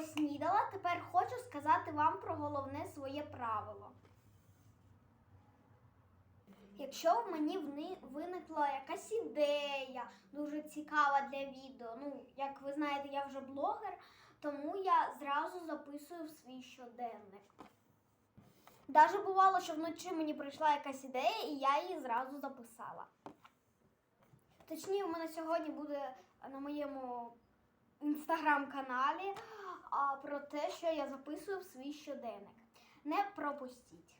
поснідала, тепер хочу сказати вам про головне своє правило. Якщо в мені виникла якась ідея дуже цікава для відео, ну, як ви знаєте, я вже блогер, тому я зразу записую в свій щоденник. Даже бувало, що вночі мені прийшла якась ідея, і я її зразу записала. Точніше, у мене сьогодні буде на моєму інстаграм-каналі а, про те, що я записую в свій щоденник. Не пропустіть.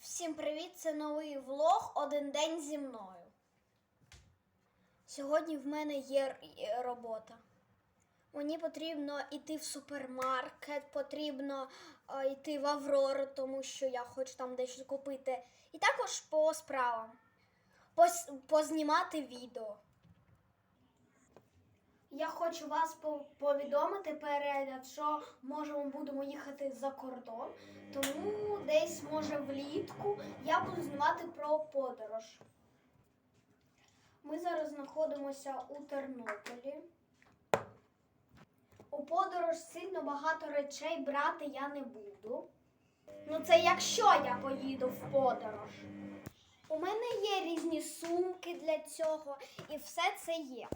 Всім привіт! Це новий влог Один день зі мною. Сьогодні в мене є робота. Мені потрібно йти в супермаркет, потрібно йти в Аврору, тому що я хочу там дещо купити. І також по справам. Познімати відео. Я хочу вас повідомити перед, що може ми будемо їхати за кордон, тому десь може влітку я буду знімати про подорож. Ми зараз знаходимося у Тернополі. У подорож сильно багато речей брати я не буду. Ну, це якщо я поїду в подорож. У мене є різні сумки для цього, і все це є.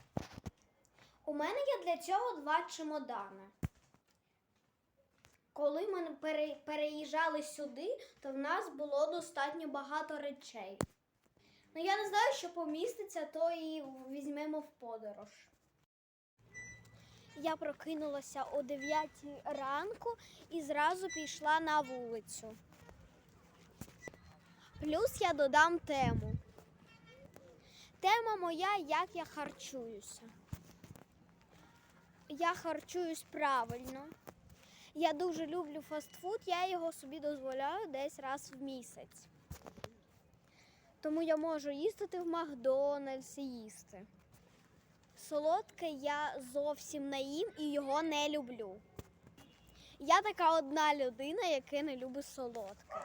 У мене є для цього два чемодани. Коли ми переїжджали сюди, то в нас було достатньо багато речей. Ну, я не знаю, що поміститься, то і візьмемо в подорож. Я прокинулася о 9 ранку і зразу пішла на вулицю. Плюс я додам тему. Тема моя, як я харчуюся. Я харчуюсь правильно. Я дуже люблю фастфуд, я його собі дозволяю десь раз в місяць. Тому я можу їздити в Макдональдс і їсти. Солодке я зовсім не їм і його не люблю. Я така одна людина, яка не любить солодке.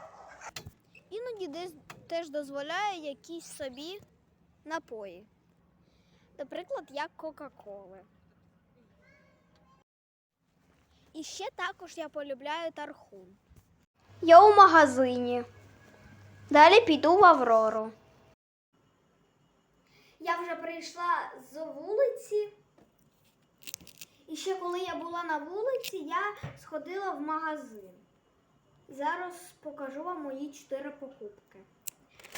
Іноді десь теж дозволяю якісь собі напої. Наприклад, як Кока-Коли. І ще також я полюбляю тархун. Я у магазині. Далі піду в Аврору. Я вже прийшла з вулиці. І ще коли я була на вулиці, я сходила в магазин. Зараз покажу вам мої чотири покупки.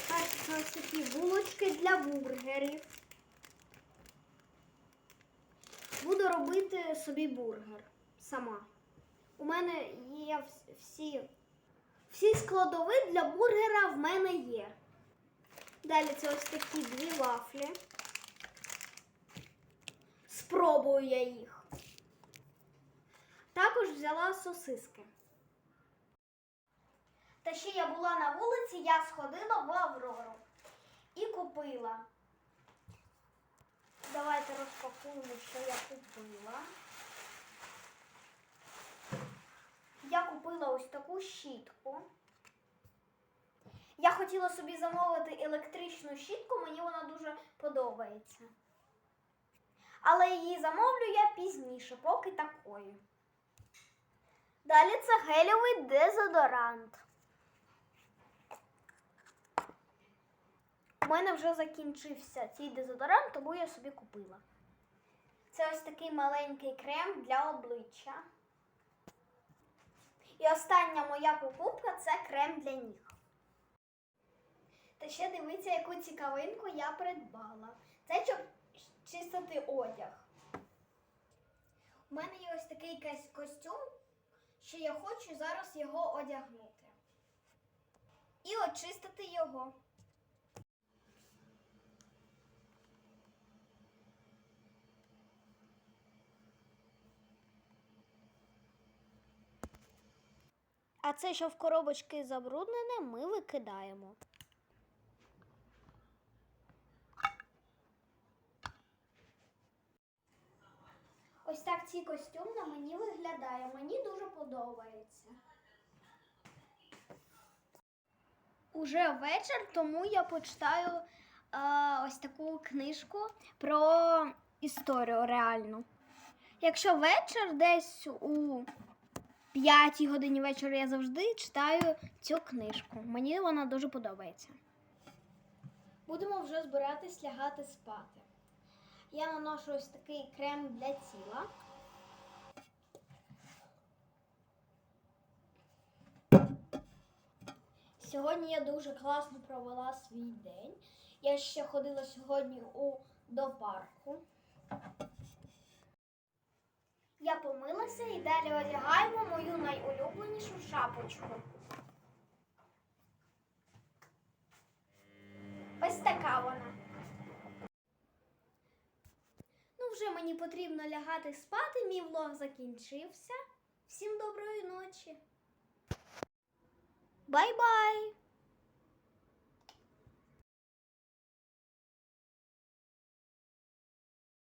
Перше ось такі булочки для бургерів. Буду робити собі бургер сама. У мене є всі, всі складові для бургера в мене є. Далі це ось такі дві вафлі. Спробую я їх. Також взяла сосиски. Та ще я була на вулиці, я сходила в Аврору і купила. Давайте розпакуємо, що. Я купила ось таку щітку. Я хотіла собі замовити електричну щітку, мені вона дуже подобається. Але її замовлю я пізніше, поки такої. Далі це гелевий дезодорант. У мене вже закінчився цей дезодорант, тому я собі купила. Це ось такий маленький крем для обличчя. І остання моя покупка це крем для ніг. Та ще дивіться, яку цікавинку я придбала. Це щоб чистити одяг. У мене є ось такий костюм, що я хочу зараз його одягнути. І очистити його. А це, що в коробочки забруднене, ми викидаємо. Ось так цей костюм на мені виглядає. Мені дуже подобається. Уже вечір, тому я почитаю е, ось таку книжку про історію реальну. Якщо вечір, десь у п'ятій годині вечора я завжди читаю цю книжку. Мені вона дуже подобається. Будемо вже збиратись лягати спати. Я наношу ось такий крем для тіла. Сьогодні я дуже класно провела свій день. Я ще ходила сьогодні у, до парку. Я помилася і далі одягаємо мою найулюбленішу шапочку. Ось така вона. Ну, вже мені потрібно лягати спати. Мій влог закінчився. Всім доброї ночі. Бай-бай!